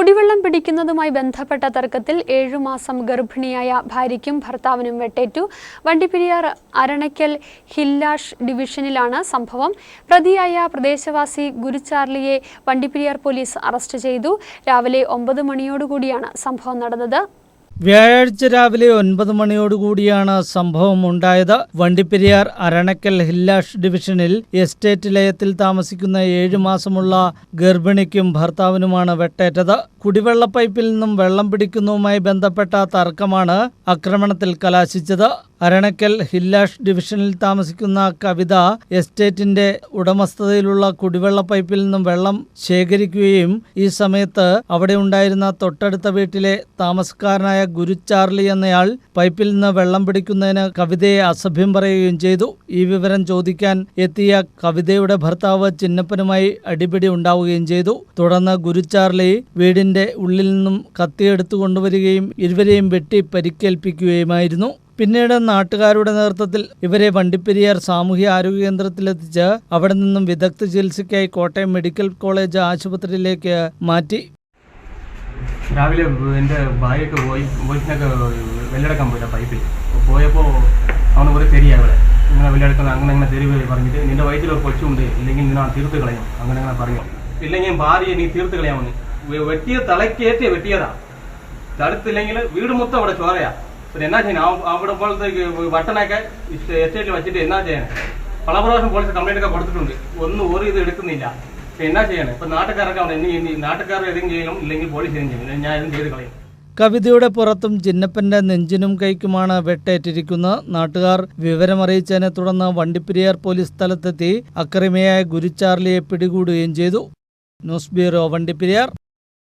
കുടിവെള്ളം പിടിക്കുന്നതുമായി ബന്ധപ്പെട്ട തർക്കത്തിൽ ഏഴുമാസം ഗർഭിണിയായ ഭാര്യയ്ക്കും ഭർത്താവിനും വെട്ടേറ്റു. വണ്ടിപ്പെരിയാർ അരണയ്ക്കൽ ഹില്ലാഷ് ഡിവിഷനിലാണ് സംഭവം. പ്രതിയായ പ്രദേശവാസി ഗുരുചാർലിയെ വണ്ടിപ്പെരിയാർ പോലീസ് അറസ്റ്റ് ചെയ്തു. രാവിലെ ഒമ്പത് മണിയോടുകൂടിയാണ് സംഭവം നടന്നത്. വ്യാഴാഴ്ച രാവിലെ ഒൻപത് മണിയോടുകൂടിയാണ് സംഭവം ഉണ്ടായത്. വണ്ടിപ്പെരിയാർ അരണക്കൽ ഹില്ലാഷ് ഡിവിഷനിൽ എസ്റ്റേറ്റ് ലയത്തിൽ താമസിക്കുന്ന ഏഴു മാസമുള്ള ഗർഭിണിക്കും ഭർത്താവിനുമാണ് വെട്ടേറ്റത്. കുടിവെള്ള പൈപ്പിൽ നിന്നും വെള്ളം പിടിക്കുന്നതുമായി ബന്ധപ്പെട്ട തർക്കമാണ് ആക്രമണത്തിൽ കലാശിച്ചത്. അരണക്കൽ ഹില്ലാഷ് ഡിവിഷനിൽ താമസിക്കുന്ന കവിത എസ്റ്റേറ്റിന്റെ ഉടമസ്ഥതയിലുള്ള കുടിവെള്ള പൈപ്പിൽ നിന്നും വെള്ളം ശേഖരിക്കുകയും ഈ സമയത്ത് അവിടെ ഉണ്ടായിരുന്ന തൊട്ടടുത്ത വീട്ടിലെ താമസക്കാരനായ ഗുരു ചാർലി എന്നയാൾ പൈപ്പിൽ നിന്ന് വെള്ളം പിടിക്കുന്നതിന് കവിതയെ അസഭ്യം പറയുകയും ചെയ്തു. ഈ വിവരം ചോദിക്കാൻ എത്തിയ കവിതയുടെ ഭർത്താവ് ചിന്നപ്പനുമായി അടിപിടി ഉണ്ടാവുകയും ചെയ്തു. തുടർന്ന് ഗുരു ചാർലി വീടിന്റെ ഉള്ളിൽ നിന്നും കത്തിയെടുത്തു കൊണ്ടുവരികയും ഇരുവരെയും വെട്ടി പരിക്കേൽപ്പിക്കുകയുമായിരുന്നു. പിന്നീട് നാട്ടുകാരുടെ നേതൃത്വത്തിൽ ഇവരെ വണ്ടിപ്പെരിയാർ സാമൂഹ്യ ആരോഗ്യ കേന്ദ്രത്തിലെത്തിച്ച് അവിടെ നിന്നും വിദഗ്ധ ചികിത്സയ്ക്കായി കോട്ടയം മെഡിക്കൽ കോളേജ് ആശുപത്രിയിലേക്ക് മാറ്റി. രാവിലെ എന്റെ ഭാര്യയൊക്കെ പോയി വോയിസിനൊക്കെ വെള്ളെടുക്കാൻ പോയില്ല പൈപ്പിൽ. പോയപ്പോൾ അവന് കുറേ തെരിയ അവിടെ ഇങ്ങനെ വെള്ളെടുക്കുന്ന അങ്ങനെ അങ്ങനെ തെരുവ് പറഞ്ഞിട്ട് നിന്റെ വയറ്റിൽ ഒരു കൊച്ചുണ്ട് ഇല്ലെങ്കിൽ നിന്നെ തീർത്ത് കളയും. അങ്ങനെ അങ്ങനെ പറഞ്ഞു. ഇല്ലെങ്കിൽ ഭാര്യയെ നീ തീർത്ത് കളയാമെന്ന്. വെട്ടിയ തലക്കേറ്റ് വെട്ടിയതാ. തടുത്തില്ലെങ്കിൽ വീട് മൊത്തം അവിടെ ചോരയാ. പിന്നെ എന്നാ ചെയ്യണം? അവ- അവിടെ പോലത്തെ വട്ടനൊക്കെ എസ്റ്റേറ്റിൽ വെച്ചിട്ട് എന്നാ ചെയ്യണം? പല പ്രാവശ്യം പോലീസ് കംപ്ലൈന്റ് ഒക്കെ കൊടുത്തിട്ടുണ്ട്. ഒന്നും ഒരു ഇത് എടുക്കുന്നില്ല. എന്നാ ചെയ്യണം? ഇപ്പൊ നാട്ടുകാരൊക്കെ അവിടെ ഇനി നാട്ടുകാർ ഏതെങ്കിലും ചെയ്യണം? ഇല്ലെങ്കിൽ പോലീസ് ഏതും ചെയ്യണം? ഞാൻ ഇതും ചെയ്ത് കളയും? കവിതയുടെ പുറത്തും ചിന്നപ്പന്റെ നെഞ്ചിനും കൈക്കുമാണ് വെട്ടേറ്റിരിക്കുന്നത്. നാട്ടുകാർ വിവരമറിയിച്ചതിനെ തുടർന്ന് വണ്ടിപ്പെരിയാർ പോലീസ് സ്ഥലത്തെത്തി അക്രമിയായ ഗുരുചാർലിയെ പിടികൂടുകയും ചെയ്തു. News bureau Vandiperiyar.